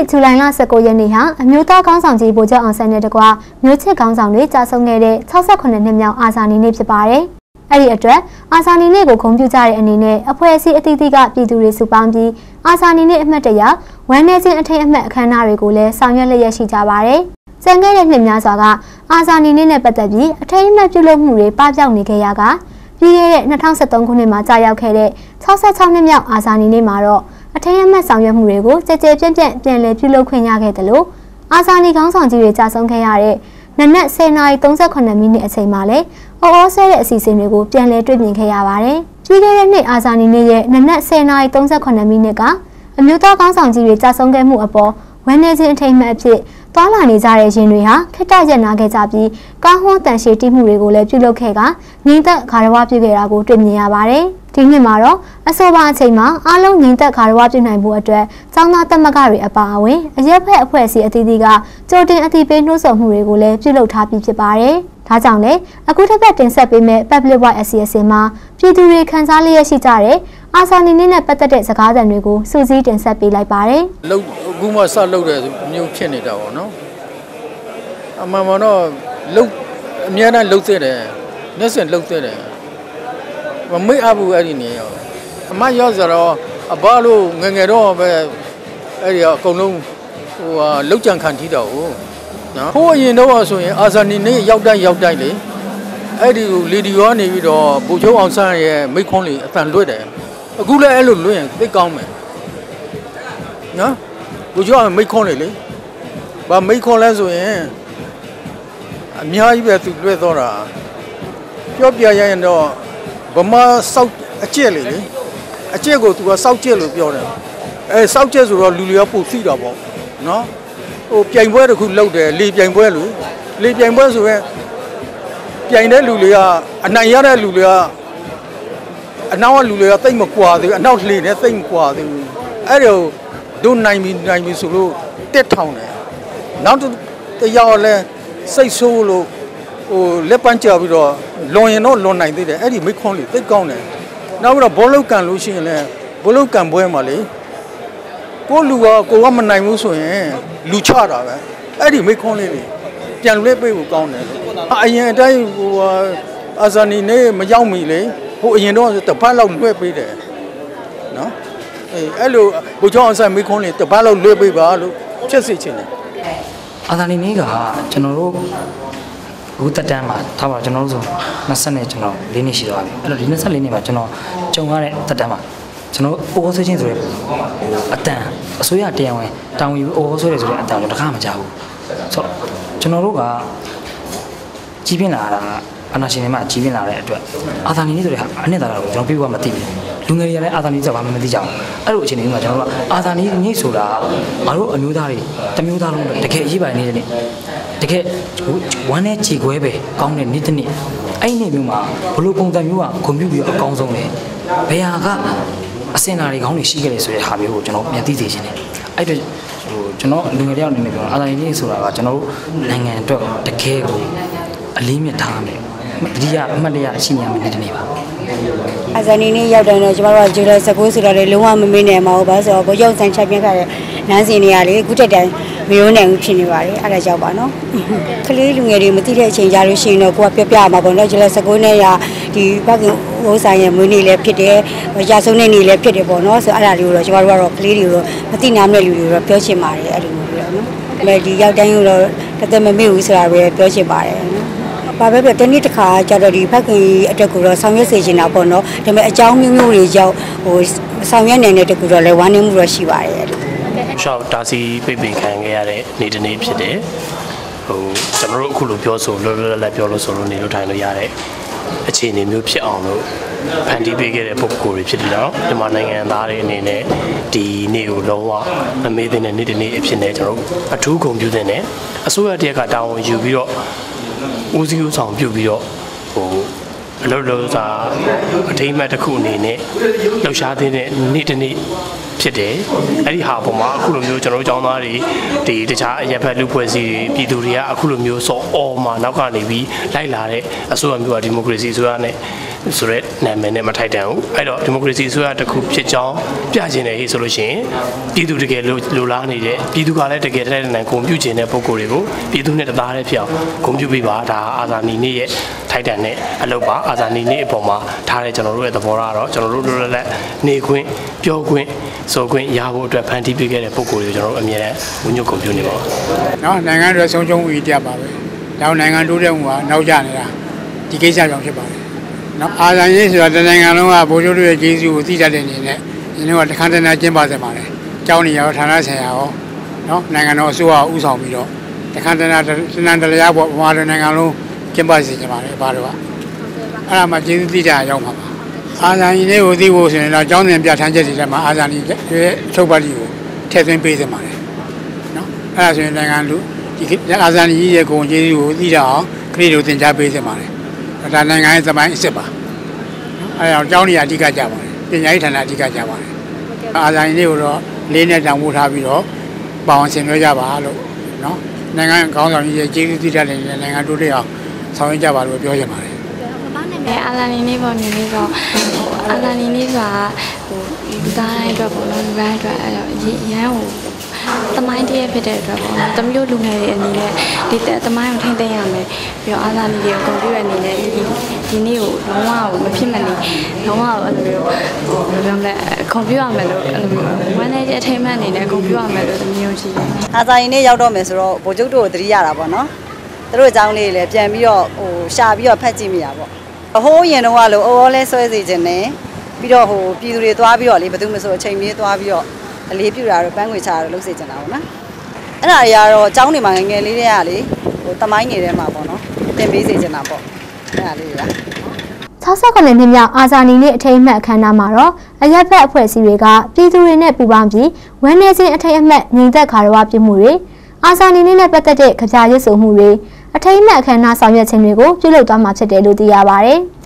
နှစ်ဇူလိုင်လ19ရက်နေ့ဟာအမျိုးသားကောင်းဆောင်ကြီးဗိုလ်ချုပ်အောင်ဆန်းနဲ့တကွမျိုးချစ်ကောင်းဆောင်တွေကြာဆုံးခဲ့တဲ့68နှစ်မြောက်အာဇာနည်နေ့ဖြစ်ပါတယ်။အဲ့ဒီအတွက်အာဇာနည်နေ့ကိုဂုဏ်ပြုကြတဲ့အနေနဲ့အဖွဲ့အစည်းအသီးသီးကပြည်သူတွေစုပေါင်းပြီးအာဇာနည်နေ့အမှတ်တရဝမ်းနည်းခြင်းအထိတ်အမှတ်အခမ်းအနားတွေကိုလည်းဆောင်ရွက်လျက်ရှိကြပါတယ်။ကျန်ခဲ့တဲ့နှစ်များစွာကအာဇာနည်နေ့နဲ့ပတ်သက်ပြီးအထိတ်အမှတ်ပြုလုပ်မှုတွေပပျောက်နေခဲ့ရကပြီးခဲ့တဲ့2023ခုနှစ်မှာကြာရောက်ခဲ့တဲ့66နှစ်မြောက်အာဇာနည်နေ့မှာတော့အ ထင်အမှတ်ဆောင်ရွက်မှုတွေကိုကြကြပြန့်ပြန့်ပြန်လည်ပြုလုပ်ခွင့်ရခဲ့တယ်လို့အာဇာနည်ခေါင်းဆောင်ကြီးတွေကြာဆုံးခဲ့ရတဲ့နနက်10:38မိနစ်အချိန်မှာလည်းအော်အော်ဆဲတဲ့အစီအစဉ်တွေကိုပြန်လည်တွေ့မြင်ခဲ့ရပါတယ်။ပြီးခဲ့တဲ့နှစ်အာဇာနည်နေ့ရဲ့နနက်10:38မိနစ်ကအမျိုးသားခေါင်းဆောင်ကြီးတွေကြာဆုံးခဲ့မှုအပေါ်ဝန်내ခြင်းအထိမ်းအမှတ်အဖြစ် သွားလာနေကြတဲ့ရင်တွေဟာခက်တရနာခဲ့ကြပြီးကားဟွန်းတန်ရှည်တိမှုတွေကိုလည်းပြုလုပ်ခဲ့ကငိမ့်သက်ခါရဝပြုခဲ့တာကိုတွေ့မြင်ရပါတယ်။ဒီနှစ်မှာတော့အဆိုပါအချိန်မှာအားလုံးငိမ့်သက်ခါရဝပြုနိုင်ဖို့အတွက်ကျောင်းသားတက်မကတွေအပါအဝင်အရက်ဖက်အဖွဲ့အစည်းအသီးသီးကကြိုတင်အသိပေးနှိုးဆော်မှုတွေကိုလည်းပြုလုပ်ထားပြီးဖြစ်ပါတယ်။ဒါကြောင့်လေအခုတစ်ပတ်တင်ဆက်ပေးမယ့် Public Wide Association မှာပြည်သူတွေခန်းစားလျက်ရှိကြတဲ့ အာဆာနီနဲ့ပတ်သက်တဲ့စကားသံတွေကိုစူးစီးတင်ဆက်ပေးလိုက်ပါတယ်။လုံအခုမှစလုပ်တဲ့မျိုးဖြစ်နေတာပေါ့နော်။အမှန်မှန်တော့လုံအများနဲ့လုံသေးတယ်။မျက်စင်လုံသေးတယ်။မမေ့အပ်ဘူးအဲ့ဒီနေရော။အမရောဆိုတော့အဘလို့ငငယ်တော့ပဲအဲ့ဒီအကုန်လုံးဟိုဟာလုံကြံခံထီးတော့နော်။ဟိုအရင်တော့ဆိုရင်အာဇာနီနေရောက်တိုင်းရောက်တိုင်းလေအဲ့ဒီလီဒီယောနေပြီးတော့ဘူချုံအောင်ဆန်းရဲ့မိခွန်းလေးအတန်လွတ်တယ်။ အခုလည်းအဲ့လိုလွတ်ရင်သိကောင်းမယ်နော်ကိုကျော်မိတ်ခွန်းလေလေဘာမိတ်ခွန်းလဲဆိုရင်အများကြီးပဲသူလွတ်တော့တာပြောပြရရင်တော့ဗမာစောက်အကျက်လေလေအကျက်ကိုသူကစောက်ကျက်လို့ပြောတယ်အဲစောက်ကျက်ဆိုတော့လူတွေကပိုသိတာပေါ့နော်ဟိုပြိုင်ပွဲတစ်ခုလုပ်တယ်လေပြိုင်ပွဲလို့လေပြိုင်ပွဲဆိုရင်ပြိုင်တဲ့လူတွေကအနိုင်ရတဲ့လူတွေက အနောက်ကလူတွေကတိတ်မကွာသေးဘူးအနောက်လှေနဲ့တိတ်မကွာသေးဘူးအဲ့ဒါတို့နိုင်ပြီနိုင်ပြီဆိုလို့တက်ထောင်တယ်နောက်တယောက်လည်းစိတ်ဆိုးလို့ဟိုလက်ပန်းကြပြီးတော့လွန်ရင်တော့လွန်နိုင်သေးတယ်အဲ့ဒီမိခွန်းလေးသိကောင်းတယ်နောက်ပြီးတော့ဘောလုံးကန်လို့ရှိရင်လည်းဘောလုံးကန်ပွဲမှာလေကိုလူကကိုကမနိုင်ဘူးဆိုရင်လူချတာပဲအဲ့ဒီမိခွန်းလေးလေပြန်လွှဲပေးဖို့ကောင်းတယ်အရင်အတိုင်းဟိုအာဇာနီနေမရောက်မီလေ ဟိုအရင်တော့တပတ်လောက်လွှဲပေးတယ်နော်အေးအဲ့လိုဘုချောင်းအောင်ဆိုင်မိခွန်းလေးတပတ်လောက်လွှဲပေးပါလို့ဖြစ်စေချင်တယ်အာသာနီနေ့ကကျွန်တော်တို့အခုတက်တန်းမှာထားပါကျွန်တော်တို့ဆို20နဲ့ကျွန်တော်၄နှစ်ရှိသွားပြီအဲ့တော့ဒီ24နှစ်မှာကျွန်တော်ကြုံရတဲ့တက်တန်းမှာကျွန်တော်အိုးဆွေးချင်းဆိုတဲ့အတန်အစိုးရတရားဝင်တောင်းယူအိုးဆွေးတယ်ဆိုတဲ့အတန်ကျွန်တော်တခါမကြောက်ဘူးဆိုတော့ကျွန်တော်တို့ကကြီးပြင်းလာတာ အာနာရှင်တွေမှာကြီးပြင်းလာတဲ့အတွက်အာသာနီနေဆိုတဲ့ဟာအနှစ်သာရကိုကျွန်တော်ပြပြမသိဘူးလူငယ်တွေကလည်းအာသာနီဆိုတာဘာမှမသိကြဘူးအဲ့လိုအခြေအနေမှာကျွန်တော်တို့ကအာသာနီညိတ်ဆိုတာငါတို့အမျိုးသားတွေတမျိုးသားလုံးတကယ်အရေးပါနေတဲ့နေ့တကယ်ဝမ်းနဲ့ခြေခွဲပဲကောင်းတဲ့နေ့တစ်နေ့အဲ့ဒီနေ့မျိုးမှာဘလို့ပုံစံမျိုးကဂုံပြူပြီးအကောင်းဆုံးလေဘယ်ဟာကအစင်နာတွေကောင်းတွေရှိခဲ့တယ်ဆိုတဲ့ဟာမျိုးကိုကျွန်တော်ပြန်သိစေချင်တယ်အဲ့တော့ဟိုကျွန်တော်လူငယ်တယောက်အနေနဲ့ပြောအာသာနီနေ့ဆိုတာကကျွန်တော်တို့နိုင်ငံအတွက်တကယ်ကိုအလေးမြတ်ထားမယ် တတိယအမှတ်တရရှိနေရမယ်ဒီနေ့ပါအဇာနီနေ့ရောက်တယ်တော့ကျမတို့ကဂျူလို19ဆိုတော့လေလုံးဝမမေ့နိုင်ပါဘူးဘာလို့ဆိုတော့ဘိုးကျောင်းဆိုင်ချက်ပြခဲ့တဲ့နန်းစင်နေရလေအခုတက်တိုင်မရိုးနိုင်ဘူးဖြစ်နေပါတယ်အဲ့ဒါကြောင့်ပါနော်ကလေးလူငယ်တွေမသိတဲ့အချိန်ကြာလို့ရှိရင်တော့ကိုကပြပြမှာပေါ့နော်ဂျူလို19နဲ့ရဒီဘက်ကဟိုဆိုင်ရဲ့မွေးနေ့လည်းဖြစ်တယ်ရာဆုံးတဲ့နေ့လည်းဖြစ်တယ်ပေါ့နော်ဆိုအဲ့ဒါလေးကိုတော့ကျမတို့ကတော့ကလေးတွေကိုမသိနာမဲ့လူတွေတော့ပြောချင်ပါတယ်အဲ့လိုမျိုးပေါ့နော်အဲ့ဒီရောက်တိုင်းတော့တသက်မမေ့ဘူးဆိုတာပဲပြောချင်ပါတယ်နော် ဘာပဲပြောတနေ့တစ်ခါကျတော့ဒီဖက်ခင်အတွက်ကိုတော့ဆောင်ရွက်စေချင်တာပေါ့နော်ဒါပေမဲ့အကြောင်းမျိုးမျိုးတွေကြောင့်ဟိုဆောင်ရွက်နေတဲ့တကူတော့လည်းဝမ်းနည်းမှုတော့ရှိပါတယ်ရှောက်တာစီပိတ်ပင်ခံခဲ့ရတဲ့နေ့တစ်နေ့ဖြစ်တယ်ဟိုကျွန်တော်တို့အခုလိုပြောဆိုလွယ်လွယ်လပ်လပ်ပြောလို့ဆိုလို့နေလို့ထိုင်လို့ရတဲ့အခြေအနေမျိုးဖြစ်အောင်လို့ဖန်တီးပေးခဲ့တဲ့ပုဂ္ဂိုလ်တွေဖြစ်တယ်နော်မြန်မာနိုင်ငံသားတွေအနေနဲ့ဒီနေ့ကိုလုံးဝမမေ့တဲ့နေ့တစ်နေ့အဖြစ်နဲ့ကျွန်တော်တို့အထူးဂုဏ်ပြုတဲ့နဲ့အစိုးရတရက်ကတာဝန်ယူပြီးတော့ ဦးစီးဦးဆောင်ပြုတ်ပြီးတော့ဟိုအလုပ်လုပ်စာအထိမ်းအမှတ်တစ်ခုအနေနဲ့လှူရှားတဲ့နေ့တစ်နေ့ ဖြစ်တယ်အဲ့ဒီဟာအပေါ်မှာအခုလိုမျိုးကျွန်တော်တို့ចောင်းသားတွေဒီတခြားအရက်ဖက်လူဖွဲ့စည်းတွေပြည်သူတွေကအခုလိုမျိုးစောအော်မှာနောက်ကနေပြီးလိုက်လာတဲ့အစိုးရမျိုးကဒီမိုကရေစီအစိုးရနဲ့ဆိုရက်နာမည်နဲ့မထိုက်တန်ဘူးအဲ့တော့ဒီမိုကရေစီအစိုးရတစ်ခုဖြစ်ကြောင်းပြချင်တယ်ဟေ့ဆိုလို့ရှိရင်ပြည်သူတကယ်လိုလိုလားနေတဲ့ပြည်သူကလည်းတကယ်တည်းတည်းဂုံပြုချင်တဲ့ပုံကိုယ်တွေကိုပြည်သူနဲ့တသားတည်းဖြစ်အောင်ဂုံပြုပေးပါဒါအာဇာနည်နေ့ရဲ့ထိုက်တန်တဲ့အလုပ်ပါအာဇာနည်နေ့အပေါ်မှာထားတဲ့ကျွန်တော်တို့ရဲ့သဘောထားတော့ကျွန်တော်တို့လိုလက်လက်နေခွင့်ပြောခွင့် ဆိုခွင့်ရဖို့အတွက်ဖန်တီးပေးခဲ့တဲ့ပုံကိုယ်တွေကိုကျွန်တော်တို့အမြဲတမ်းဝညွတ်ဂုံပြုနေပါနော်နိုင်ငံအတွက်ဆုံးရှုံးမှုကြီးတက်ပါပဲ။ဒါကြောင့်နိုင်ငံတိုးတက်မှုကနောက်ကျနေတာဒီကိစ္စကြောင့်ဖြစ်ပါတယ်။နော်အာဇာနည်ဆိုတာတနိုင်ငံလုံးကဗိုလ်ချုပ်တို့ရဲ့ကျေးဇူးကိုသိတတ်တဲ့အနေနဲ့ဒီနေ့ကတခါတည်းကျင်းပစေပါတယ်။ကျောင်းနေရောဌာနဆိုင်ရာရောနော်နိုင်ငံတော်အစိုးရဥဆောင်ပြီးတော့တခါတည်းတနန်တလျားပေါ်ဗမာလူနိုင်ငံလုံးကျင်းပစေချင်ပါတယ်ဘာလို့ကအဲ့ဒါမှကျေးဇူးသိကြရောက်မှာပါ။ အာဇာနည်လေးကိုသိဖို့ဆိုရင်တော့ကျောင်းသင်ပြဋ္ဌာန်းချက်တွေထဲမှာအာဇာနည်ရဲ့အချုပ်ပတ်ကြီးကိုထည့်သွင်းပေးစေပါတယ်။နော်အဲ့ဒါဆိုရင်နိုင်ငံလူဒီအာဇာနည်ကြီးရဲ့ဂုဏ်ကျေးဇူးကိုသိကြအောင်ခရီးတို့သင်ကြားပေးစင်ပါတယ်ဒါနိုင်ငံရဲ့သမိုင်းအစ်စ်ပါနော်အဲ့ဒါကြောင့်ကျောင်းနေရာအဓိကကြပါတယ်ပညာရေးဌာနအဓိကကြပါတယ်အာဇာနည်လေးကိုတော့လေးနဲ့တောင်ပို့ထားပြီးတော့ပေါအောင်ဆင်နွှဲကြပါလို့နော်နိုင်ငံကောင်းဆောင်ကြီးရဲ့ကျေးဇူးသိတတ်တဲ့နိုင်ငံတို့တွေအောင်ဆောင်ရွက်ကြပါလို့ပြောချင်ပါတယ် အဲအာလာနီနေပေါ့နေနေဆိုဟိုအာလာနီနေဆိုတာဟိုလူသားတိုင်းအတွက်ပေါ့နော်လူတိုင်းအတွက်အဲ့တော့ရမ်းဟိုတမိုင်းတည်းဖြစ်တဲ့အတွက်ပေါ့နော်တမျိုးလူငယ်တွေအနေနဲ့ဒီတမိုင်းကိုထိမ့်သိမ်းရမယ်ပြီးတော့အာလာနီတွေကိုကွန်ပျူတာအနေနဲ့ဒီဒီနေ့ကိုလုံးဝမဖြစ်မနေလုံးဝအဲ့လိုမျိုးဟိုဘယ်လိုလဲကွန်ပျူတာမယ်လို့အဲ့လိုမျိုးဝမ်းနေတဲ့အထိမ်းအမှတ်အနေနဲ့ကွန်ပျူတာမယ်လို့တမျိုးရှိတယ်အာဇာရင်နေ့ရောက်တော့မယ်ဆိုတော့ဗိုလ်ချုပ်တို့ကိုသတိရတာပေါ့နော်သူတို့အကြောင်းလေးတွေလည်းပြန်ပြီးတော့ဟိုရှာပြီးတော့ဖတ်ကြည့်မိတာပေါ့ အဟိုးရင်တော့လို့အော်လဲဆွဲစီခြင်းနဲ့ပြီးတော့ဟိုပြည်သူတွေသွားပြီးတော့လေဘယ်သူမှဆိုအချိန်မီးသွားပြီးတော့အလေးပြူတာတော့ပန်းငွေချတာတော့လုပ်စေချင်တာပေါ့နော်အဲ့ဒါတွေကတော့အကြောင်းတွေမှာငယ်ငယ်လေးတွေကလေဟိုတမိုင်းနေထဲမှာပေါ့နော်တင်ပေးစေချင်တာပေါ့အဲ့ဒါလေးတွေက68နှစ်မြောက်အာဇာနည်နေ့အထိမ်းအမှတ်အခမ်းအနားမှာတော့အရက်ဖက်အဖွဲ့အစည်းတွေကပြည်သူတွေနဲ့ပူးပေါင်းပြီးဝမ်းနည်းခြင်းအထိမ်းအမှတ်ညီသက်ခါရဝပြုမှုတွေအာဇာနည်နေ့နဲ့ပတ်သက်တဲ့ကြပြရွတ်ဆိုမှုတွေ အထိမ်းအမှတ်အခမ်းအနားဆောင်ရွက်ခြင်းတွေကိုပြုလုပ်သွားမှာဖြစ်တယ်လို့သိရပါဗျ။